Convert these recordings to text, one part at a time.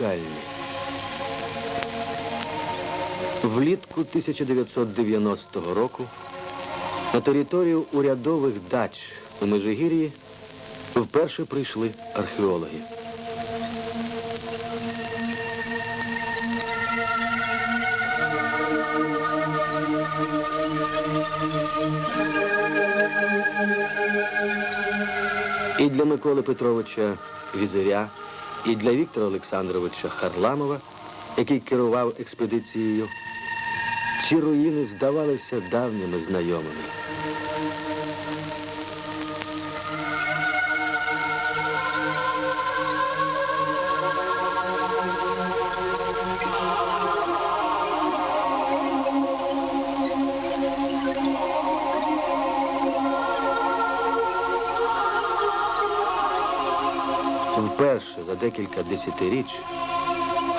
Унікальні. Влітку 1990 року на територію урядових дач у Межигір'ї вперше прийшли археологи. І для Миколи Петровича Візиря, і для Віктора Олександровича Харламова, який керував експедицією, ці руїни здавалися давніми знайомими. Вперше за декілька десятиріч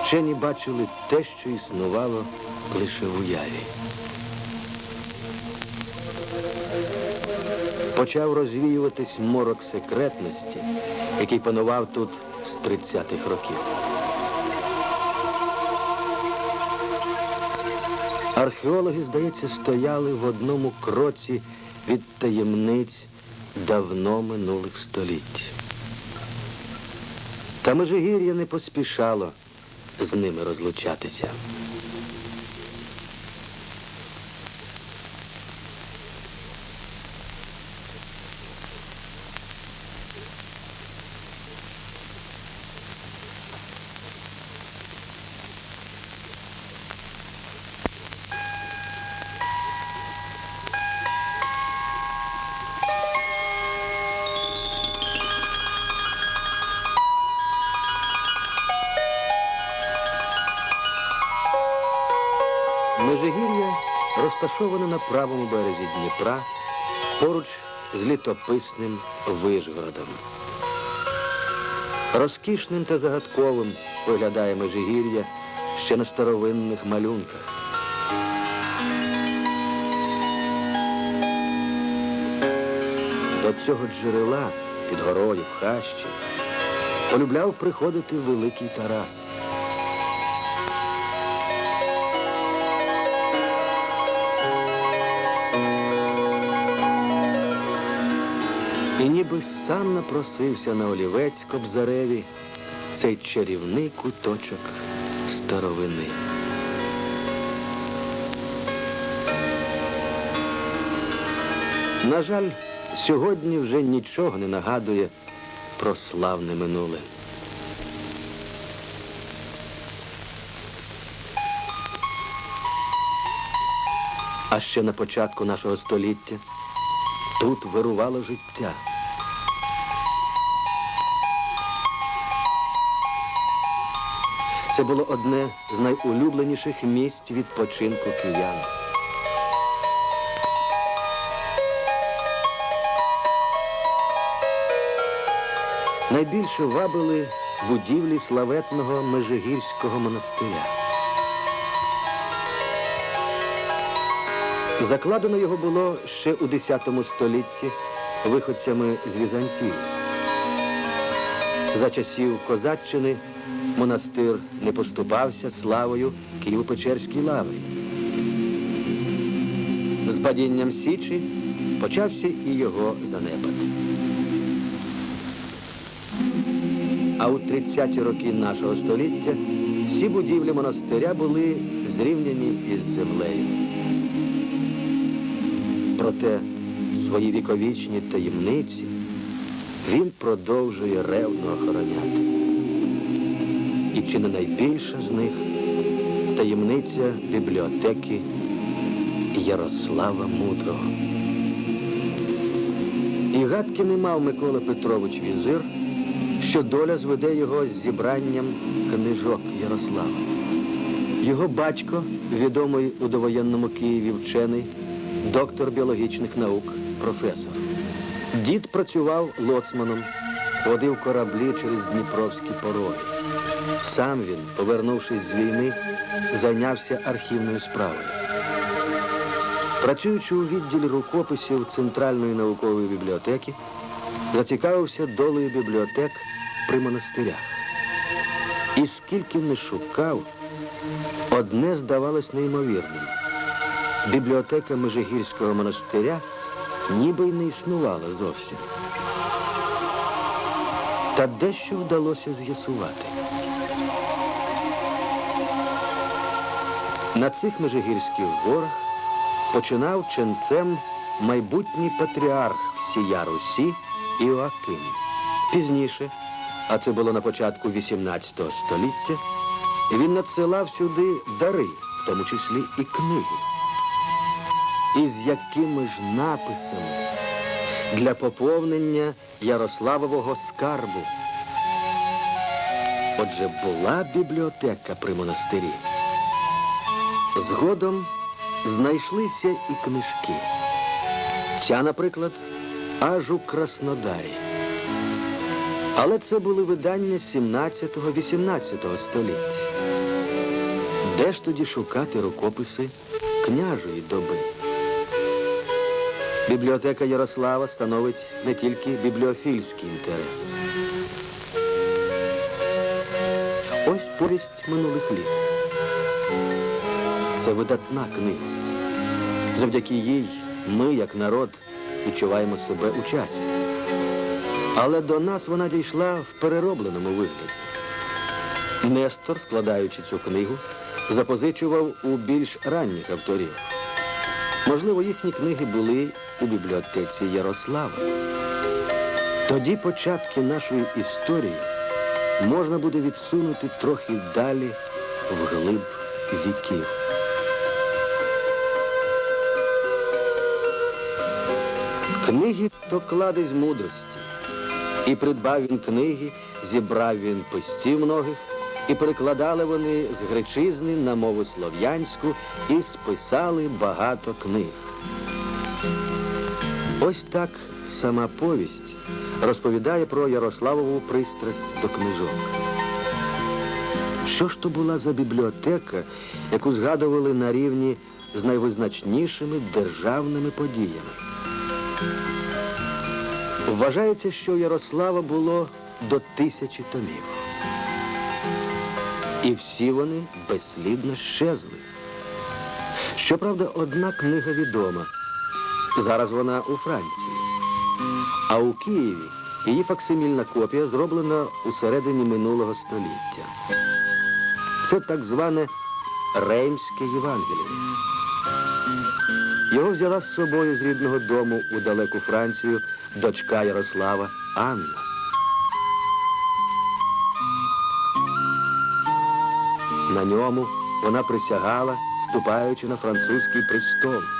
вчені бачили те, що існувало лише в уяві. Почав розвіюватись морок секретності, який панував тут з 30-х років. Археологи, здається, стояли в одному кроці від таємниць давно минулих століть. Та Межигір'я не поспішало з ними розлучатися. Межигір'я розташоване на правому березі Дніпра поруч з літописним Вишгородом. Розкішним та загадковим виглядає Межигір'я ще на старовинних малюнках. До цього джерела під горою в хащі полюбляв приходити великий Тарас. І ніби сам напросився на олівець Кобзареві цей чарівний куточок старовини. На жаль, сьогодні вже нічого не нагадує про славне минуле. А ще на початку нашого століття тут вирувало життя. Це було одне з найулюбленіших місць відпочинку киян. Найбільше вабили будівлі славетного Межигірського монастиря. Закладено його було ще у X столітті виходцями з Візантії. За часів Козаччини монастир не поступався славою Києво-Печерській лаврі. З падінням Січі почався і його занепад. А у 30-ті роки нашого століття всі будівлі монастиря були зрівняні із землею. Проте свої віковічні таємниці він продовжує ревно охороняти. І чи не найбільша з них таємниця бібліотеки Ярослава Мудрого. І гадки не мав Микола Петрович Візир, що доля зведе його з зібранням книжок Ярослава. Його батько, відомий у довоєнному Києві вчений, доктор біологічних наук, професор. Дід працював лоцманом, водив кораблі через Дніпровські пороги. Сам він, повернувшись з війни, зайнявся архівною справою. Працюючи у відділі рукописів Центральної наукової бібліотеки, зацікавився долею бібліотек при монастирях. І скільки не шукав, одне здавалось неймовірним. Бібліотека Межигірського монастиря ніби й не існувала зовсім. Та дещо вдалося з'ясувати. На цих Межигірських горах починав ченцем майбутній патріарх всія Русі Іоаким. Пізніше, а це було на початку XVIII століття, він надсилав сюди дари, в тому числі і книги. І з якими ж написами для поповнення Ярославового скарбу. Отже, була бібліотека при монастирі. Згодом знайшлися і книжки. Ця, наприклад, аж у Краснодарі. Але це були видання 17-18 століття. Де ж тоді шукати рукописи княжої доби? Бібліотека Ярослава становить не тільки бібліофільський інтерес. Ось повість минулих літ. Це видатна книга. Завдяки їй ми, як народ, відчуваємо себе у часі. Але до нас вона дійшла в переробленому вигляді. Нестор, складаючи цю книгу, запозичував у більш ранніх авторів. Можливо, їхні книги були у бібліотеці Ярослава. Тоді початки нашої історії можна буде відсунути трохи далі вглиб віків. Книги то кладезь мудрості. І придбав він книги, зібрав він постів многих, і перекладали вони з гречизни на мову слов'янську і списали багато книг. Ось так сама повість розповідає про Ярославову пристрасть до книжок. Що ж то була за бібліотека, яку згадували на рівні з найвизначнішими державними подіями? Вважається, що Ярослава було до тисячі томів. І всі вони безслідно щезли. Щоправда, одна книга відома. Зараз вона у Франції. А у Києві її факсимільна копія зроблена у середині минулого століття. Це так зване Реймське Євангеліє. Його взяла з собою з рідного дому у далеку Францію дочка Ярослава Анна. На ньому вона присягала, ступаючи на французький престол.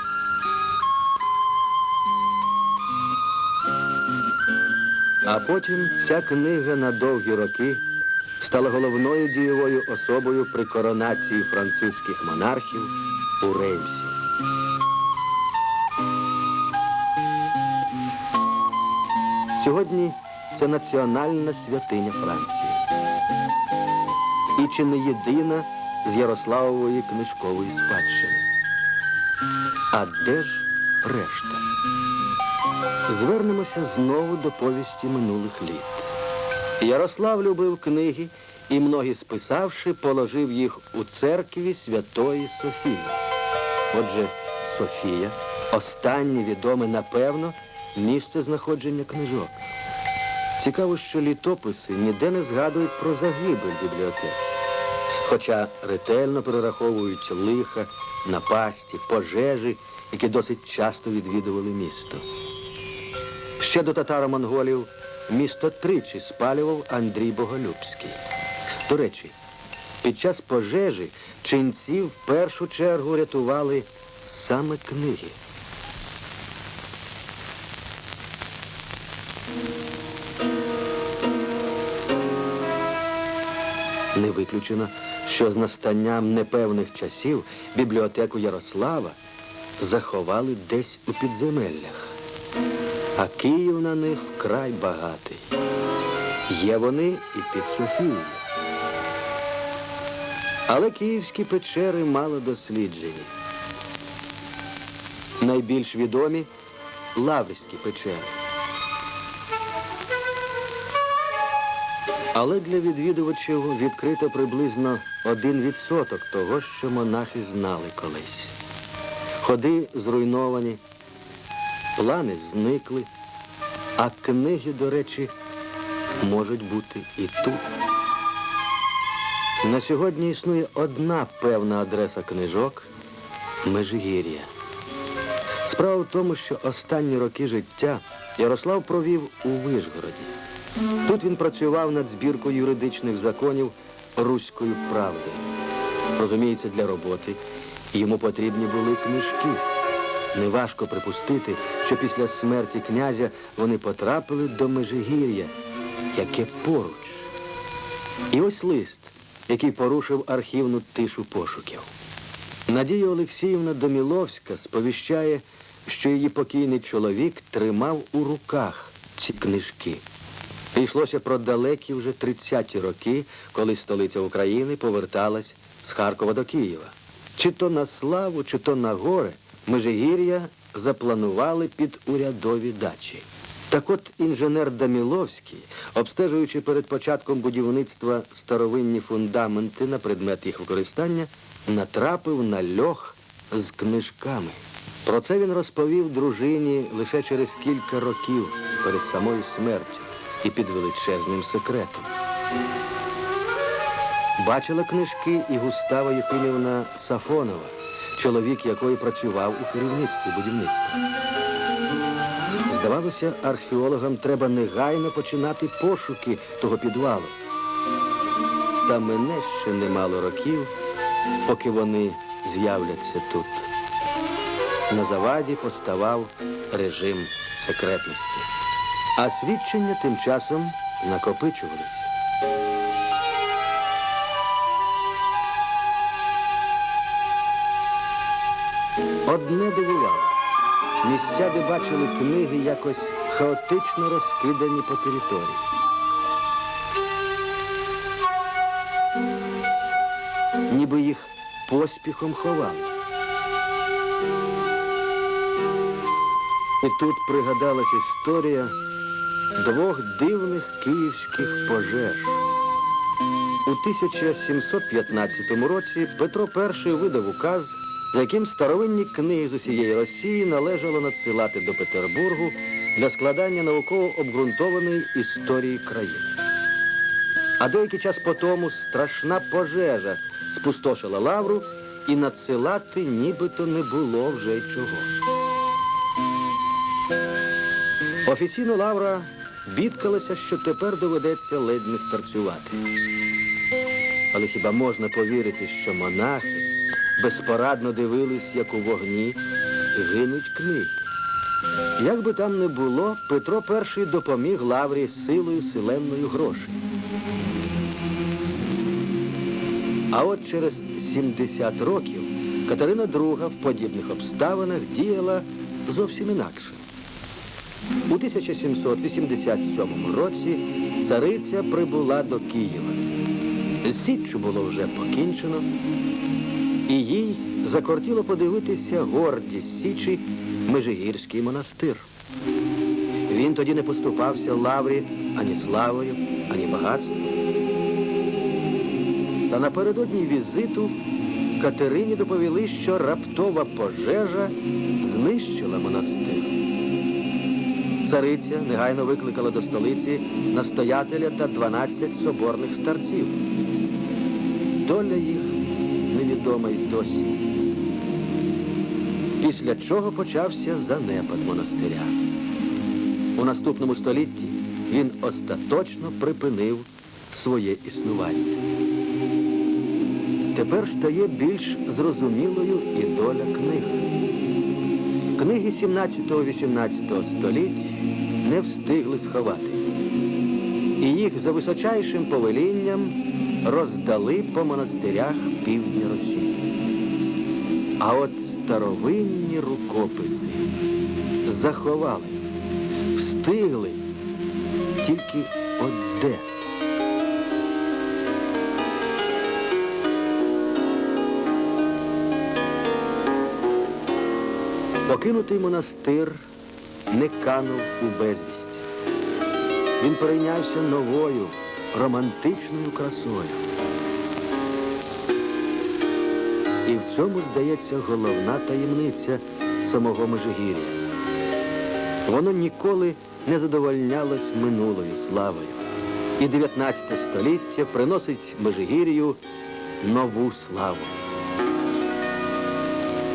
А потім ця книга на довгі роки стала головною дієвою особою при коронації французьких монархів у Реймсі. Сьогодні це національна святиня Франції. І чи не єдина з Ярославової книжкової спадщини. А де ж решта? Звернемося знову до повісті минулих літ. Ярослав любив книги і, многі списавши, положив їх у церкві Святої Софії. Отже, Софія останнє відоме, напевно, місце знаходження книжок. Цікаво, що літописи ніде не згадують про загибель бібліотек. Хоча ретельно перераховують лиха, напасті, пожежі, які досить часто відвідували місто. Ще до татаро-монголів місто тричі спалював Андрій Боголюбський. До речі, під час пожежі ченці в першу чергу рятували саме книги. Не виключено, що з настанням непевних часів бібліотеку Ярослава заховали десь у підземеллях. А Київ на них вкрай багатий. Є вони і під Софією. Але київські печери мало досліджені. Найбільш відомі Лаврські печери. Але для відвідувачів відкрито приблизно один відсоток того, що монахи знали колись. Ходи зруйновані, плани зникли, а книги, до речі, можуть бути і тут. На сьогодні існує одна певна адреса книжок Межигір'я. Справа в тому, що останні роки життя Ярослав провів у Вишгороді. Тут він працював над збіркою юридичних законів руською правдою. Розуміється, для роботи йому потрібні були книжки. Неважко припустити, що після смерті князя вони потрапили до Межигір'я, яке поруч. І ось лист, який порушив архівну тишу пошуків. Надія Олексіївна Доміловська сповіщає, що її покійний чоловік тримав у руках ці книжки. Йшлося про далекі вже 30-ті роки, коли столиця України поверталась з Харкова до Києва. Чи то на славу, чи то на горе Межигір'я запланували під урядові дачі. Так от інженер Даміловський, обстежуючи перед початком будівництва старовинні фундаменти на предмет їх використання, натрапив на льох з книжками. Про це він розповів дружині лише через кілька років перед самою смертю і під величезним секретом. Бачила книжки і Густава Єфимівна Сафонова, чоловік якої працював у керівництві будівництва. Здавалося, археологам треба негайно починати пошуки того підвалу. Та мене ще немало років, поки вони з'являться тут. На заваді поставав режим секретності. А свідчення тим часом накопичувались. Одне дивувало. Місця, де бачили книги, якось хаотично розкидані по території. Ніби їх поспіхом ховали. І тут пригадалась історія двох дивних київських пожеж. У 1715 році Петро І видав указ, за яким старовинні книги з усієї Росії належало надсилати до Петербургу для складання науково обґрунтованої історії країни. А деякий час по тому страшна пожежа спустошила лавру, і надсилати нібито не було вже чого. Офіційно Лавра бідкалася, що тепер доведеться ледь не старцювати. Але хіба можна повірити, що монахи безпорадно дивились, як у вогні гинуть книги? Як би там не було, Петро І допоміг Лаврі силою селенною грошей. А от через 70 років Катерина II в подібних обставинах діяла зовсім інакше. У 1787 році цариця прибула до Києва. З Січчю було вже покінчено, і їй закортіло подивитися гордість Січі Межигірський монастир. Він тоді не поступався лаврі ані славою, ані багатством. Та напередодні візиту Катерині доповіли, що раптова пожежа знищила монастир. Цариця негайно викликала до столиці настоятеля та 12 соборних старців. Доля їх невідома й досі. Після чого почався занепад монастиря. У наступному столітті він остаточно припинив своє існування. Тепер стає більш зрозумілою і доля книг. Книги 17-18 століть не встигли сховати. І їх за височайшим повелінням роздали по монастирях півдня Росії. А от старовинні рукописи заховали, встигли тільки от де. Покинутий монастир не канув у безвість. Він перейнявся новою, романтичною красою. І в цьому, здається, головна таємниця самого Межигір'я. Воно ніколи не задовольнялось минулою славою. І 19 століття приносить Межигір'ю нову славу.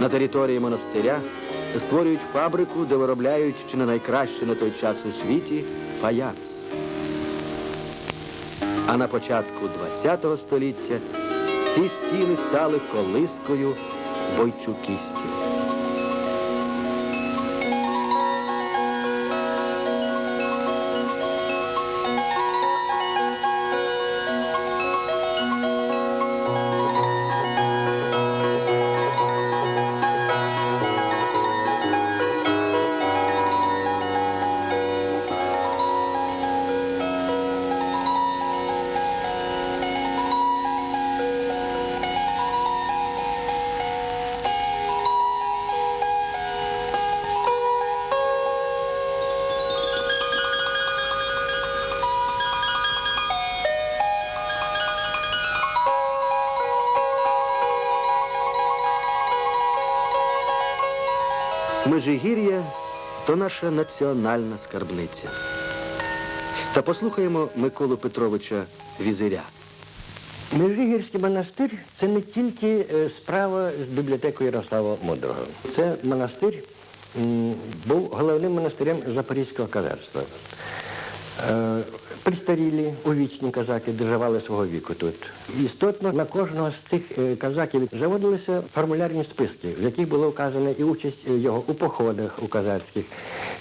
На території монастиря створюють фабрику, де виробляють чи не найкраще на той час у світі фаянс. А на початку ХХ століття ці стіни стали колискою бойчукістів. Межигір'я то наша національна скарбниця. Та послухаємо Миколу Петровича Візиря. Межигірський монастир це не тільки е, справа з бібліотекою Ярослава Мудрого. Це монастир був головним монастирем Запорізького казацтва. Е, Пристарілі увічні казаки доживали свого віку тут. Істотно на кожного з цих е, казаків заводилися формулярні списки, в яких було вказано і участь е, його у походах у казацьких,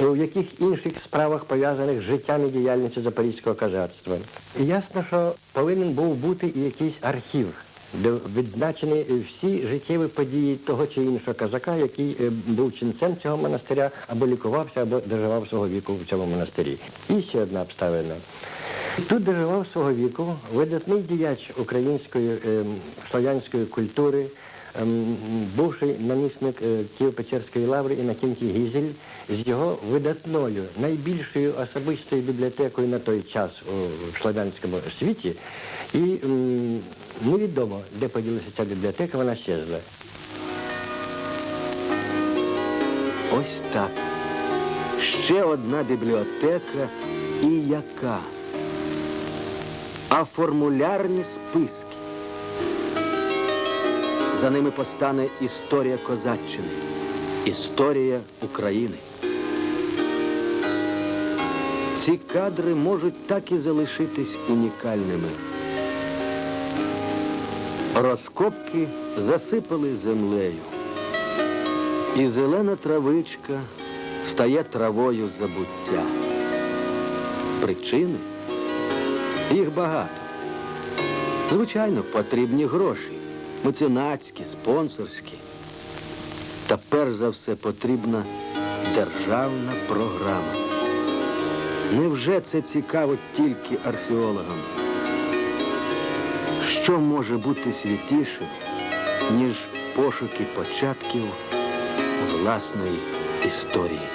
е, у яких інших справах пов'язаних з життям і діяльністю запорізького казацтва. І ясно, що повинен був бути і якийсь архів, де відзначені всі життєві події того чи іншого казака, який е, був ченцем цього монастиря, або лікувався, або доживав свого віку в цьому монастирі. І ще одна обставина. Тут доживав свого віку видатний діяч української е, славянської культури, ем, бувший намісник е, Києво-Печерської лаври Інокентій Гізель з його видатною, найбільшою особистою бібліотекою на той час у славянському світі. І невідомо, де поділася ця бібліотека, вона щезла. Ось так. Ще одна бібліотека і яка. А формулярні списки. За ними постане історія козаччини, історія України. Ці кадри можуть так і залишитись унікальними. Розкопки засипали землею. І зелена травичка стає травою забуття. Причини? Їх багато. Звичайно, потрібні гроші. Меценатські, спонсорські. Та перш за все потрібна державна програма. Невже це цікаво тільки археологам? Що може бути святішим, ніж пошуки початків власної історії?